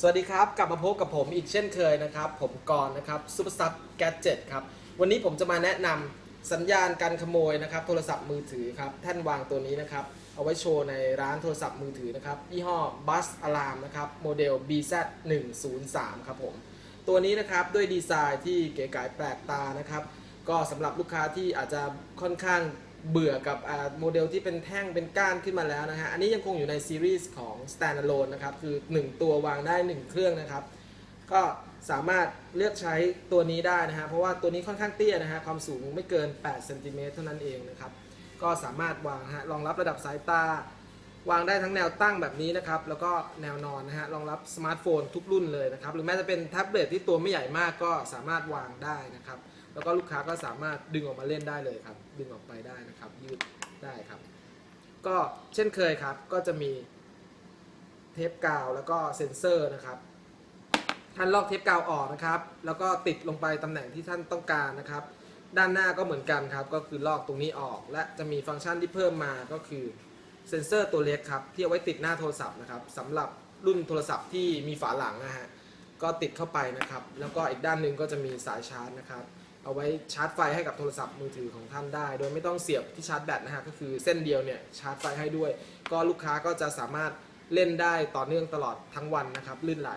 สวัสดีครับ กลับมาพบกับผมอีกเช่นเคยนะครับ ผมกรนะครับซูเปอร์ซับแกจ e t ครับ วันนี้ผมจะมาแนะนำสัญญาณการขโมยนะครับ โทรศัพท์มือถือครับ แท่นวางตัวนี้นะครับ เอาไว้โชว์ในร้านโทรศัพท์มือถือนะครับ ยี่ห้อ Bus Alarm นะครับ โมเดล BZ103 ครับผม ตัวนี้นะครับด้วยดีไซน์ที่เก๋ไก๋แปลกตานะครับ ก็สำหรับลูกค้าที่อาจจะค่อนข้าง เบื่อกับโมเดลที่เป็นแท่งเป็นก้านขึ้นมาแล้วนะฮะ อันนี้ยังคงอยู่ในซีรีส์ของ standalone นะครับ คือ 1 ตัววางได้ 1 เครื่องนะครับ ก็สามารถเลือกใช้ตัวนี้ได้นะฮะ เพราะว่าตัวนี้ค่อนข้างเตี้ยนะฮะ ความสูงไม่เกิน8เซนติเมตรเท่านั้นเองนะครับ ก็สามารถวางฮะ รองรับระดับสายตา วางได้ทั้งแนวตั้งแบบนี้นะครับ แล้วก็แนวนอนนะฮะ รองรับสมาร์ทโฟนทุกรุ่นเลยนะครับ หรือแม้จะเป็นแท็บเล็ตที่ตัวไม่ใหญ่มากก็สามารถวางได้นะครับ แล้วก็ลูกค้าก็สามารถดึงออกมาเล่นได้เลยครับ ดึงออกไปได้นะครับ ยืดได้ครับ ก็เช่นเคยครับ ก็จะมีเทปกาวแล้วก็เซ็นเซอร์นะครับ ท่านลอกเทปกาวออกนะครับ แล้วก็ติดลงไปตำแหน่งที่ท่านต้องการนะครับ ด้านหน้าก็เหมือนกันครับ ก็คือลอกตรงนี้ออก และจะมีฟังก์ชันที่เพิ่มมาก็คือเซ็นเซอร์ตัวเล็กครับที่เอาไว้ติดหน้าโทรศัพท์นะครับสำหรับรุ่นโทรศัพท์ที่มีฝาหลังนะฮะก็ติดเข้าไปนะครับ แล้วก็อีกด้านหนึ่งก็จะมีสายชาร์จนะครับ เอาไว้ชาร์จไฟให้กับโทรศัพท์มือถือของท่านได้ โดยไม่ต้องเสียบที่ชาร์จแบตนะฮะก็คือเส้นเดียวเนี่ยชาร์จไฟให้ด้วย ก็ลูกค้าก็จะสามารถเล่นได้ต่อเนื่องตลอดทั้งวันนะครับลื่นไหล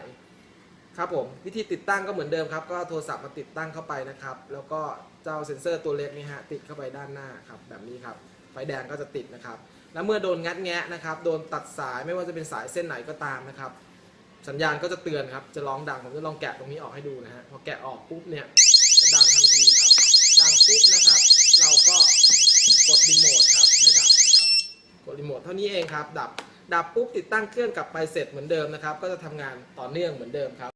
ครับผมวิธีติดตั้งก็เหมือนเดิมครับ ก็โทรศัพท์มาติดตั้งเข้าไปนะครับ แล้วก็เจ้าเซ็นเซอร์ตัวเล็กนี่ฮะติดเข้าไปด้านหน้าครับแบบนี้ครับไฟแดงก็จะติดนะครับ แล้วเมื่อโดนงัดแงะนะครับ โดนตัดสายไม่ว่าจะเป็นสายเส้นไหนก็ตามนะครับ สัญญาณก็จะเตือนครับจะร้องดังผมจะลองแกะตรงนี้ออกให้ดูนะฮะพอแกะออกปุ๊บเนี่ยจะดังทันทีครับ ดังปุ๊บนะครับ เราก็กดรีโมทครับให้ดับนะครับ ดเท่านี้เองครับ ดับ ดับปุ๊บติดตั้งเครื่องกลับไปเสร็จเหมือนเดิมนะครับ ก็จะทำงานต่อเนื่องเหมือนเดิมครับ